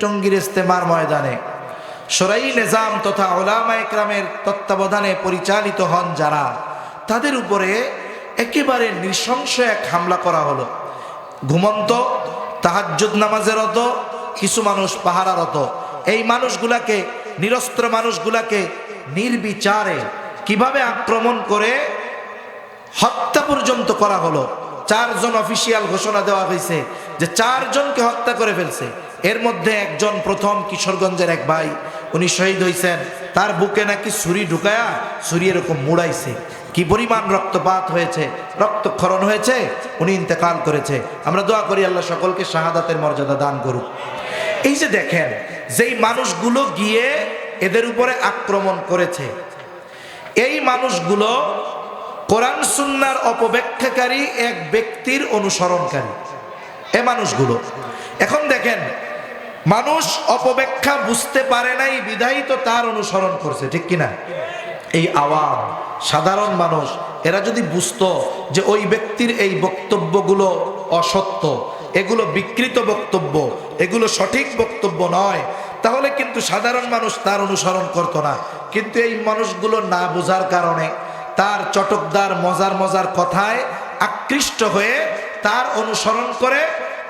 টঙ্গীর ইস্তেমার ময়দানে। সরাই নিজাম তথা ওলামা একরামের তত্ত্বাবধানে পরিচালিত হন যারা। তাদের উপরে একেবারে নৃশংস এক হামলা করা হলো। ঘুমন্ত, তাহাজ্জুদ নামাজেরত কিছু মানুষ পাহারারত এই মানুষগুলাকে, নিরস্ত্র মানুষগুলাকে নির্বিচারে কীভাবে আক্রমণ করে হত্যা পর্যন্ত করা হলো? চারজন অফিসিয়াল ঘোষণা দেওয়া হয়েছে যে চারজনকে হত্যা করে ফেলছে। এর মধ্যে একজন প্রথম কিশোরগঞ্জের এক ভাই, উনি শহীদ হয়েছেন তার বুকে নাকি ছুরি ঢুকায়া ছুরি এরকম মুড়াইছে। কি পরিমাণ রক্তপাত হয়েছে, রক্তক্ষরণ হয়েছে, উনি ইন্তেকাল করেছে। আমরা দোয়া করি আল্লাহ সকলকে শাহাদাতের মর্যাদা দান করুক। এই যে দেখেন, যেই মানুষগুলো গিয়ে এদের উপরে আক্রমণ করেছে, এই মানুষগুলো কোরআন সুন্নার অপব্যাখ্যাকারী এক ব্যক্তির অনুসরণকারী। এ মানুষগুলো। এখন দেখেন মানুষ অপব্যাখ্যা বুঝতে পারে নাই বিধায়ী তো তার অনুসরণ করছে, ঠিক কিনা? এই আওয়াম সাধারণ মানুষ, এরা যদি বুঝত যে ওই ব্যক্তির এই বক্তব্যগুলো অসত্য, এগুলো বিকৃত বক্তব্য, এগুলো সঠিক বক্তব্য নয়, তাহলে কিন্তু সাধারণ মানুষ তার অনুসরণ করতো না। কিন্তু এই মানুষগুলো না বোঝার কারণে তার চটকদার, মজার মজার কথায় আকৃষ্ট হয়ে তার অনুসরণ করে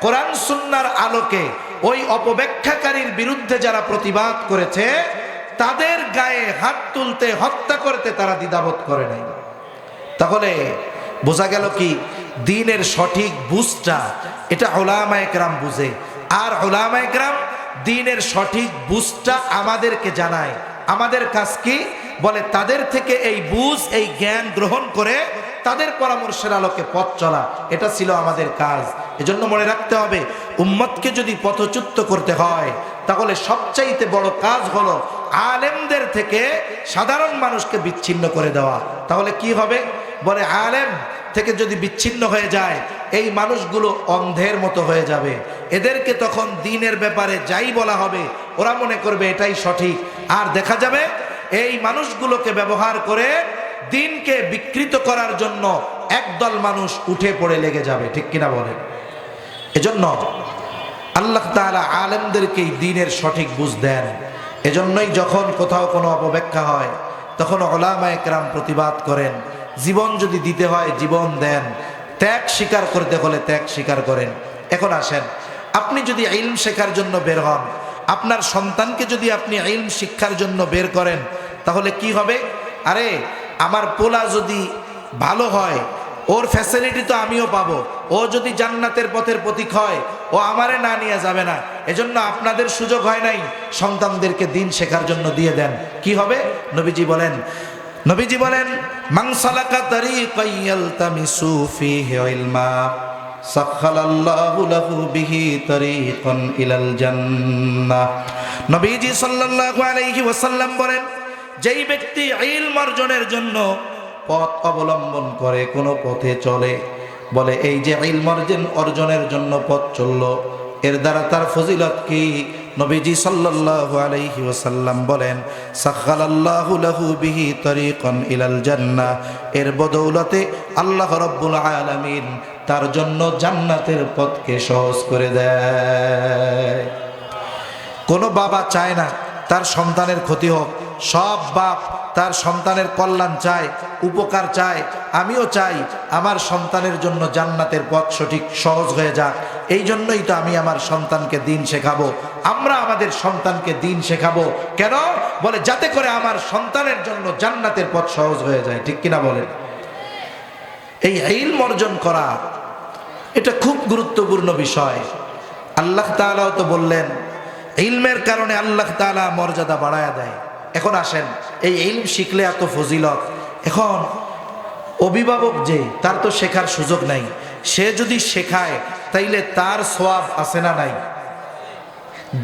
কোরআন, সুন্নার আলোকে ওই অপব্যাখ্যাকারীর বিরুদ্ধে যারা প্রতিবাদ করেছে, তাদের গায়ে হাত তুলতে, হত্যা করতে তারা দ্বিধাবোধ করে নাই। তাহলে বোঝা গেল কি, দিনের সঠিক বুঝটা, এটা ওলামা একরাম বুঝে। আর ওলামা একরাম দিনের সঠিক বুঝটা আমাদেরকে জানায়। আমাদের কাজ কি? বলে তাদের থেকে এই বুঝ, এই জ্ঞান গ্রহণ করে তাদের পরামর্শের আলোকে পথ চলা, এটা ছিল আমাদের কাজ। এজন্য মনে রাখতে হবে, উম্মতকে যদি পথচ্যুত করতে হয়, তাহলে সবচাইতে বড় কাজ হলো আলেমদের থেকে সাধারণ মানুষকে বিচ্ছিন্ন করে দেওয়া। তাহলে কি হবে? বলে আলেম থেকে যদি বিচ্ছিন্ন হয়ে যায়, এই মানুষগুলো অন্ধের মতো হয়ে যাবে। এদেরকে তখন দিনের ব্যাপারে যাই বলা হবে, ওরা মনে করবে এটাই সঠিক। আর দেখা যাবে, এই মানুষগুলোকে ব্যবহার করে দিনকে বিকৃত করার জন্য একদল মানুষ উঠে পড়ে লেগে যাবে, ঠিক কিনা বলেন? এজন্য আল্লাহ তাআলা আলেমদেরকেই দিনের সঠিক বুঝ দেন। এজন্যই যখন কোথাও কোনো অপব্যাখ্যা হয়, তখন ওলামা একরাম প্রতিবাদ করেন। জীবন যদি দিতে হয়, জীবন দেন। ত্যাগ স্বীকার করতে হলে ত্যাগ স্বীকার করেন। এখন আসেন, আপনি যদি ইলম শেখার জন্য বের হন, আপনার সন্তানকে যদি আপনি ইলম শিক্ষার জন্য বের করেন, তাহলে কি হবে? আরে আমার পোলা যদি ভালো হয়, ওর ফ্যাসিলিটি তো আমিও পাবো। ও যদি জান্নাতের পথের প্রতীক হয়, ও আমারে না নিয়ে যাবে না। এজন্য আপনাদের সুযোগ হয় নাই, সন্তানদেরকে দিন শেখার জন্য দিয়ে দেন। কি হবে? নবীজি বলেন নবীজি বলেন মাংসালাকা তারিকান ইয়ালতামিসু ফীহি ইলমা নবীজি সাল্লাল্লাহু আলাইহি ওয়াসাল্লাম বলেন যেই ব্যক্তি ইলম অর্জনের জন্য পথ অবলম্বন করে, কোনো পথে চলে। বলে, এই যে ইলম অর্জন অর্জনের জন্য পথ চলল, এর দ্বারা তার ফজিলত কি? নবীজি সাল্লাল্লাহু আলাইহি ওয়াসাল্লাম বলেন, সাখালাল্লাহু লাহু বিহি তরিকান ইলাল জান্নাহ এর বদৌলতে আল্লাহ রাব্বুল আলামিন তার জন্য জান্নাতের পথকে সহজ করে দেয়। কোনো বাবা চায় না তার সন্তানের ক্ষতি হোক সব বাপ তার সন্তানের কল্যাণ চায়, উপকার চায়, আমিও চাই আমার সন্তানের জন্য জান্নাতের পথ সঠিক, সহজ হয়ে যাক। এই জন্যই তো আমি আমার সন্তানকে দিন শেখাবো। আমরা আমাদের সন্তানকে দিন শেখাবো। কেন? বলে, যাতে করে আমার সন্তানের জন্য জান্নাতের পথ সহজ হয়ে যায়। ঠিক কিনা বলেন? এই ইলম অর্জন করা, এটা খুব গুরুত্বপূর্ণ বিষয়। আল্লাহ তাআলাও তো বললেন, ইলমের কারণে আল্লাহ তাআলা মর্যাদা বাড়ায় দেয়। এখন আসেন, এই ইলম শিখলে এত ফজিলত। এখন অভিভাবক যে, তার তো শেখার সুযোগ নাই। সে যদি শেখায়, তাইলে তার সোয়াব আছে না নাই?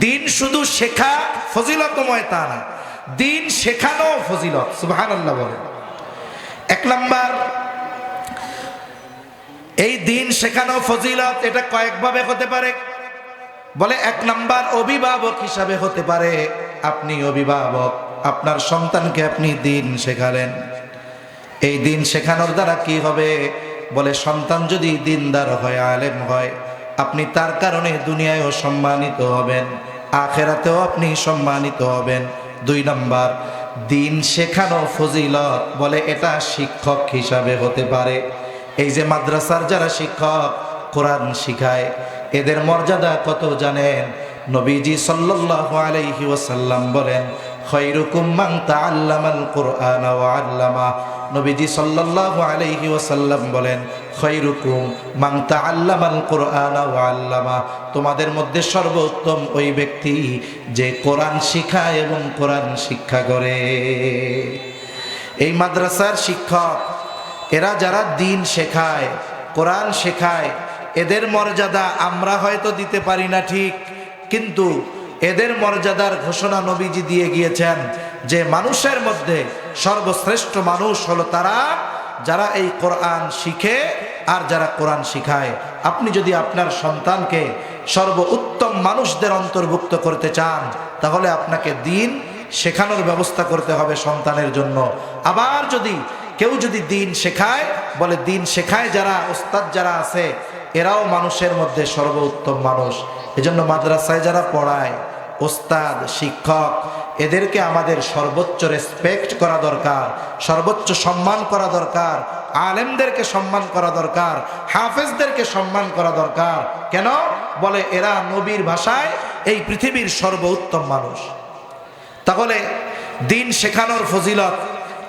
দিন শুধু শেখা ফজিলতময় তা না, দিন শেখানো ফজিলত সুবাহান আল্লাহ বলেন। এক নাম্বার, এই দিন শেখানো ফজিলত এটা কয়েকভাবে হতে পারে। বলে এক নাম্বার অভিভাবক হিসাবে হতে পারে, আপনি অভিভাবক। আপনার সন্তানকে আপনি দিন শেখালেন। এই দিন শেখানোর দ্বারা কি হবে? বলে সন্তান যদি দিনদার হয়, আলেম হয়, আপনি তার কারণে দুনিয়ায়ও সম্মানিত হবেন, আখেরাতেও আপনি সম্মানিত হবেন। দুই নম্বর, দিন শেখানো ফজিলত, বলে এটা শিক্ষক হিসাবে হতে পারে। এই যে মাদ্রাসার যারা শিক্ষক, কোরআন শিখায়, এদের মর্যাদা কত জানেন? নবীজি সাল্লাল্লাহু আলাইহি ওয়াসাল্লাম বলেন খৈরুকুম মান তাআল্লামাল কুরআন ওয়া আল্লামা। নবীজি সাল্লাল্লাহু আলাইহি ওয়াসাল্লাম বলেন খৈরুকুম মান তাআল্লামাল কুরআন ওয়া আল্লামা। তোমাদের মধ্যে সর্বোত্তম ওই ব্যক্তি যে কোরআন শিখায় এবং কোরআন শিক্ষা করে। এই মাদ্রাসার শিক্ষক, এরা যারা দিন শেখায়, কোরআন শেখায়, এদের মর্যাদা আমরা হয়তো দিতে পারি না ঠিক, কিন্তু এদের মর্যাদার ঘোষণা নবীজি দিয়ে গিয়েছেন যে মানুষের মধ্যে সর্বশ্রেষ্ঠ মানুষ হলো তারা যারা এই কোরআন শিখে আর যারা কোরআন শিখায়। আপনি যদি আপনার সন্তানকে সর্ব উত্তম মানুষদের অন্তর্ভুক্ত করতে চান, তাহলে আপনাকে দিন শেখানোর ব্যবস্থা করতে হবে সন্তানের জন্য। আবার যদি কেউ যদি দিন শেখায়, বলে দিন শেখায় যারা, ওস্তাদ যারা আছে, এরাও মানুষের মধ্যে সর্বোত্তম মানুষ। এজন্য মাদ্রাসায় যারা পড়ায় ওস্তাদ, শিক্ষক, এদেরকে আমাদের সর্বোচ্চ রেসপেক্ট করা দরকার, সর্বোচ্চ সম্মান করা দরকার, আলেমদেরকে সম্মান করা দরকার, হাফেজদেরকে সম্মান করা দরকার। কেন? বলে এরা নবীর ভাষায় এই পৃথিবীর সর্বোত্তম মানুষ। তাহলে দিন শেখানোর ফজিলত,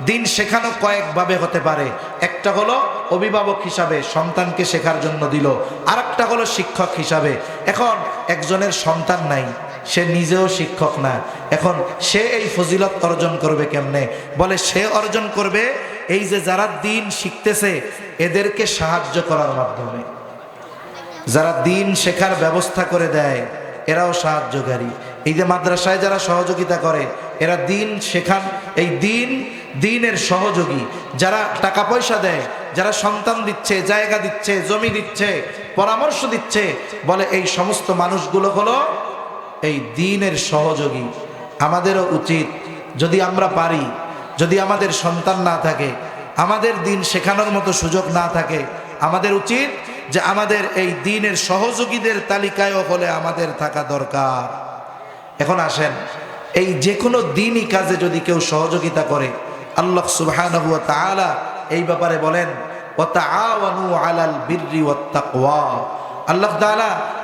দিন শেখানো কয়েকভাবে হতে পারে। একটা হলো অভিভাবক হিসাবে সন্তানকে শেখার জন্য দিল আর একটা হলো শিক্ষক হিসাবে। এখন একজনের সন্তান নাই সে নিজেও শিক্ষক না। এখন সে এই ফজিলত অর্জন করবে কেমনে? বলে, সে অর্জন করবে এই যে যারা দিন শিখতেছে, এদেরকে সাহায্য করার মাধ্যমে। যারা দিন শেখার ব্যবস্থা করে দেয়, এরাও সাহায্যকারী। এই যে মাদ্রাসায় যারা সহযোগিতা করে, এরা দিন শেখান, এই দিন, দিনের সহযোগী। যারা টাকা পয়সা দেয়, যারা সন্তান দিচ্ছে, জায়গা দিচ্ছে, জমি দিচ্ছে, পরামর্শ দিচ্ছে, বলে এই সমস্ত মানুষগুলো হলো এই দিনের সহযোগী। আমাদেরও উচিত যদি আমরা পারি, যদি আমাদের সন্তান না থাকে, আমাদের দিন শেখানোর মতো সুযোগ না থাকে, আমাদের উচিত যে আমাদের এই দিনের সহযোগীদের তালিকায়ও হলে আমাদের থাকা দরকার। এখন আসেন, এই যে কোনো দিনই কাজে যদি কেউ সহযোগিতা করে, আল্লাহ তাআলা এই ব্যাপারে বলেন আল্লাহ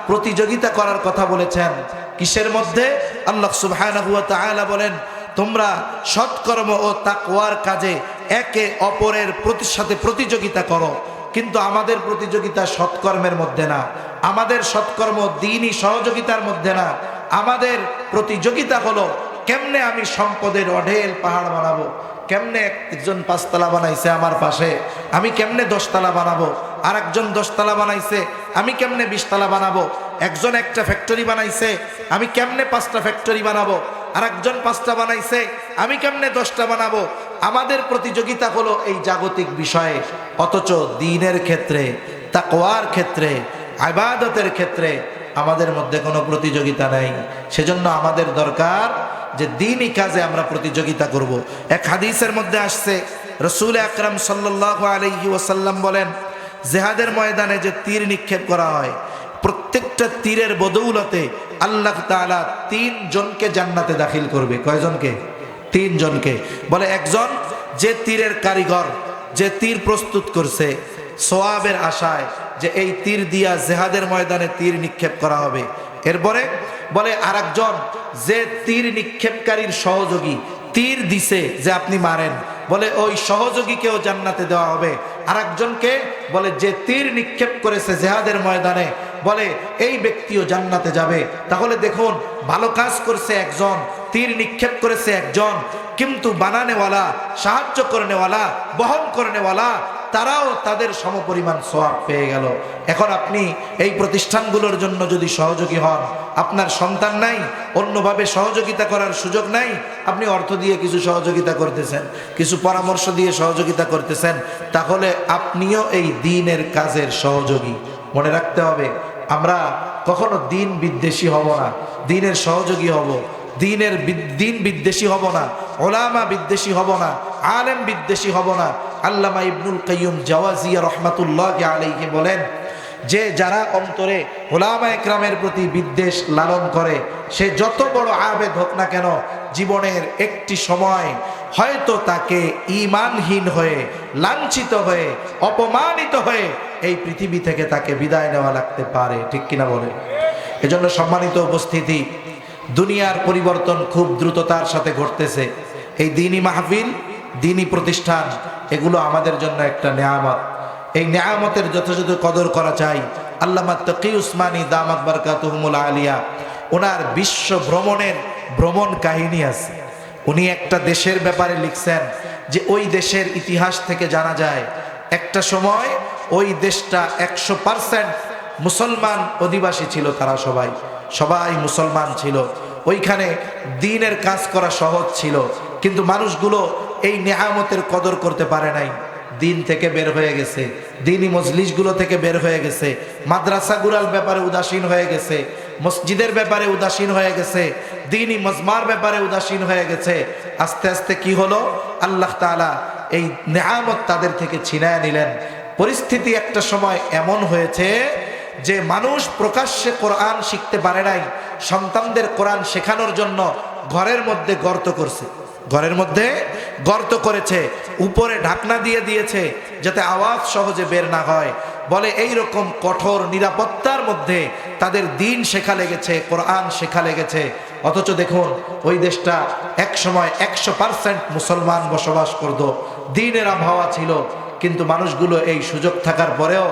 প্রতিযোগিতা করার কথা বলেছেন কিসের মধ্যে? আল্লাহ তাআলা বলেন, তোমরা সৎকর্ম ও তাকওয়ার কাজে একে অপরের প্রতি, সাথে প্রতিযোগিতা করো। কিন্তু আমাদের প্রতিযোগিতা সৎকর্মের মধ্যে না। আমাদের সৎকর্ম দিনই সহযোগিতার মধ্যে না। আমাদের প্রতিযোগিতা হলো কেমনে আমি সম্পদের অঢেল পাহাড় বানাবো? কেমনে একজন পাঁচতলা বানাইছে আমার পাশে? আমি কেমনে দশতলা বানাবো? আর একজন দশতলা বানাইছে, আমি কেমনে বিশতলা বানাবো? একজন একটা ফ্যাক্টরি বানাইছে, আমি কেমনে পাঁচটা ফ্যাক্টরি বানাবো? আর একজন পাঁচটা বানাইছে, আমি কেমনে দশটা বানাবো? আমাদের প্রতিযোগিতা হলো এই জাগতিক বিষয়ে, অথচ দিনের ক্ষেত্রে, তাকওয়ার ক্ষেত্রে, আবাদতের ক্ষেত্রে আমাদের মধ্যে কোনো প্রতিযোগিতা নাই। সেজন্য আমাদের দরকার যে দিনই কাজে আমরা প্রতিযোগিতা করব। এক হাদিসের মধ্যে আসছে, রসুল আকরাম সাল্লাহ আলহি ওসাল্লাম বলেন জেহাদের ময়দানে যে তীর নিক্ষেপ করা হয়, প্রত্যেকটা তীরের বদৌলতে আল্লাহ তালা তিন জনকে জান্নাতে দাখিল করবে। কয়জনকে? তিন জনকে। বলে একজন যে তীরের কারিগর, যে তীর প্রস্তুত করছে সোয়াবের আশায় যে এই তীর দিয়া জেহাদের ময়দানে তীর নিক্ষেপ করা হবে। এরপরে বলে আরেকজন যে তীর নিক্ষেপকারীর সহযোগী, তীর দিছে যে আপনি মারেন। বলে ওই সহযোগীকেও জান্নাতে দেওয়া হবে। আরেকজনকে বলে, যে তীর নিক্ষেপ করেছে জেহাদের ময়দানে, বলে, এই ব্যক্তিও জান্নাতে যাবে। তাহলে দেখুন, ভালো কাজ করছে একজন, তীর নিক্ষেপ করেছে একজন, কিন্তু বানানেওয়ালা, সাহায্য করনেওয়ালা, বহন করনেওয়ালা তারাও তাদের সমপরিমাণ সোয়াব পেয়ে গেল। এখন আপনি এই প্রতিষ্ঠানগুলোর জন্য যদি সহযোগী হন, আপনার সন্তান নাই, অন্যভাবে সহযোগিতা করার সুযোগ নাই, আপনি অর্থ দিয়ে কিছু সহযোগিতা করতেছেন, কিছু পরামর্শ দিয়ে সহযোগিতা করতেছেন, তাহলে আপনিও এই দিনের কাজের সহযোগী। মনে রাখতে হবে, আমরা কখনো দিন বিদ্বেষী হব না, দিনের সহযোগী হব। দিনের দিন বিদ্বেষী হব না, ওলামা বিদ্বেষী হব না, আলেম বিদ্বেষী হব না আল্লামা ইবনুল কাইয়ুম জাওয়াজিয়া রহমাতুল্লাহ আলাইহি বলেন, যে যারা অন্তরে ওলামা একরামের প্রতি বিদ্বেষ লালন করে, সে যত বড় আবেদ হোক না কেন, জীবনের একটি সময় হয়তো তাকে ইমানহীন হয়ে, লাঞ্ছিত হয়ে, অপমানিত হয়ে এই পৃথিবী থেকে তাকে বিদায় নেওয়া লাগতে পারে। ঠিক কিনা বলে? এজন্য সম্মানিত উপস্থিতি, দুনিয়ার পরিবর্তন খুব দ্রুততার সাথে ঘটতেছে। এই দিনই মাহফিল, দিনই প্রতিষ্ঠান এগুলো আমাদের জন্য একটা নেয়ামত। এই নেয়ামতের যথাযথ কদর করা চাই। আল্লামা তকি উসমানী দামাত বারকাতুহমুল আলিয়া, ওনার বিশ্ব ভ্রমণের ভ্রমণ কাহিনী আছে। উনি একটা দেশের ব্যাপারে লিখছেন যে, ওই দেশের ইতিহাস থেকে জানা যায়, একটা সময় ওই দেশটা একশো পার্সেন্ট মুসলমান অধিবাসী ছিল তারা সবাই। সবাই মুসলমান ছিল। ওইখানে দিনের কাজ করা সহজ ছিল। কিন্তু মানুষগুলো এই নেহামতের কদর করতে পারে নাই। দিন থেকে বের হয়ে গেছে, দিনই মজলিশগুলো থেকে বের হয়ে গেছে, মাদ্রাসাগুলার ব্যাপারে উদাসীন হয়ে গেছে, মসজিদের ব্যাপারে উদাসীন হয়ে গেছে, দিনই মজমার ব্যাপারে উদাসীন হয়ে গেছে। আস্তে আস্তে কি হলো? আল্লাহ তাআলা এই নেহামত তাদের থেকে ছিনায় নিলেন। পরিস্থিতি একটা সময় এমন হয়েছে যে মানুষ প্রকাশ্যে কোরআন শিখতে পারে নাই, সন্তানদের কোরআন শেখানোর জন্য ঘরের মধ্যে গর্ত করছে। ঘরের মধ্যে গর্ত করেছে, উপরে ঢাকনা দিয়ে দিয়েছে, যাতে আওয়াজ সহজে বের না হয়। বলে এই রকম কঠোর নিরাপত্তার মধ্যে তাদের দিন শেখা লেগেছে, কোরআন শেখা লেগেছে। অথচ দেখুন, ওই দেশটা এক সময় একশো পার্সেন্ট মুসলমান বসবাস করত। দিনের আবহাওয়া ছিল, কিন্তু মানুষগুলো এই সুযোগ থাকার পরেও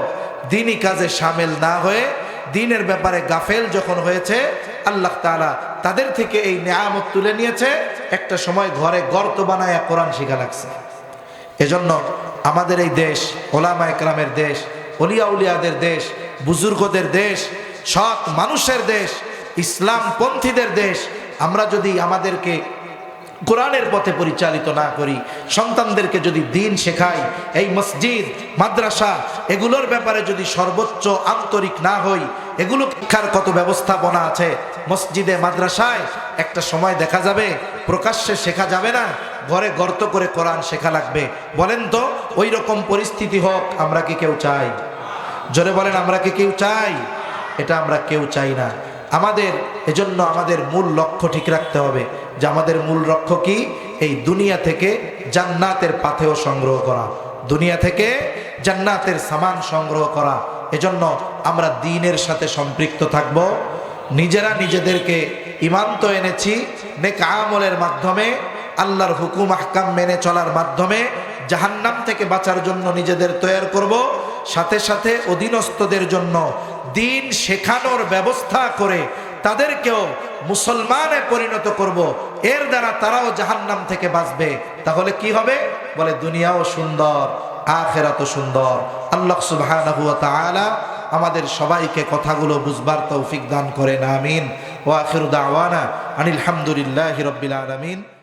দিনই কাজে সামিল না হয়ে দিনের ব্যাপারে গাফেল যখন হয়েছে, আল্লাহ তাআলা তাদের থেকে এই নেয়ামত তুলে নিয়েছে। একটা সময় ঘরে গর্ত বানায় কোরআন শিখা লাগছে। এজন্য আমাদের এই দেশ, ওলামা একরামের দেশ, অলিয়া উলিয়াদের দেশ, বুজুর্গদের দেশ, সৎ মানুষের দেশ ইসলাম পন্থীদের দেশ, আমরা যদি আমাদেরকে কোরআনের পথে পরিচালিত না করি। সন্তানদেরকে যদি দিন শেখাই, এই মসজিদ, মাদ্রাসা, এগুলোর ব্যাপারে যদি সর্বোচ্চ আন্তরিক না হই, এগুলো শিক্ষার কত ব্যবস্থাপনা আছে? মসজিদে, মাদ্রাসায় একটা সময় দেখা যাবে, প্রকাশ্যে শেখা যাবে না, ঘরে গর্ত করে কোরআন শেখা লাগবে। বলেন তো ওই রকম পরিস্থিতি হোক, আমরা কি কেউ চাই? জোরে বলেন, আমরা কি কেউ চাই? এটা আমরা কেউ চাই না। আমাদের, এজন্য আমাদের মূল লক্ষ্য ঠিক রাখতে হবে যে আমাদের মূল লক্ষ্য কি? এই দুনিয়া থেকে জান্নাতের পাথেও সংগ্রহ করা। দুনিয়া থেকে জান্নাতের সামান সংগ্রহ করা। এজন্য আমরা দিনের সাথে সম্পৃক্ত থাকব। নিজেরা নিজেদেরকে ইমান তো এনেছি নেক আমলের মাধ্যমে, আল্লাহর হুকুম, আহকাম মেনে চলার মাধ্যমে, জাহান্নাম থেকে বাঁচার জন্য নিজেদের তৈরি করব। সাথে সাথে অধীনস্থদের জন্য দিন শেখানোর ব্যবস্থা করে তাদেরকেও মুসলমানে পরিণত করব। এর দ্বারা তারাও জাহান্নাম থেকে বাঁচবে। তাহলে কি হবে? বলে, দুনিয়াও সুন্দর, আখেরাতও সুন্দর। আল্লাহ ওয়া আমাদের সবাইকে কথাগুলো বুঝবার তৌফিক দান করেন, আমিন। ওয়া আখিরু দাওয়ানা আনিল হামদুলিল্লাহি আলামিন।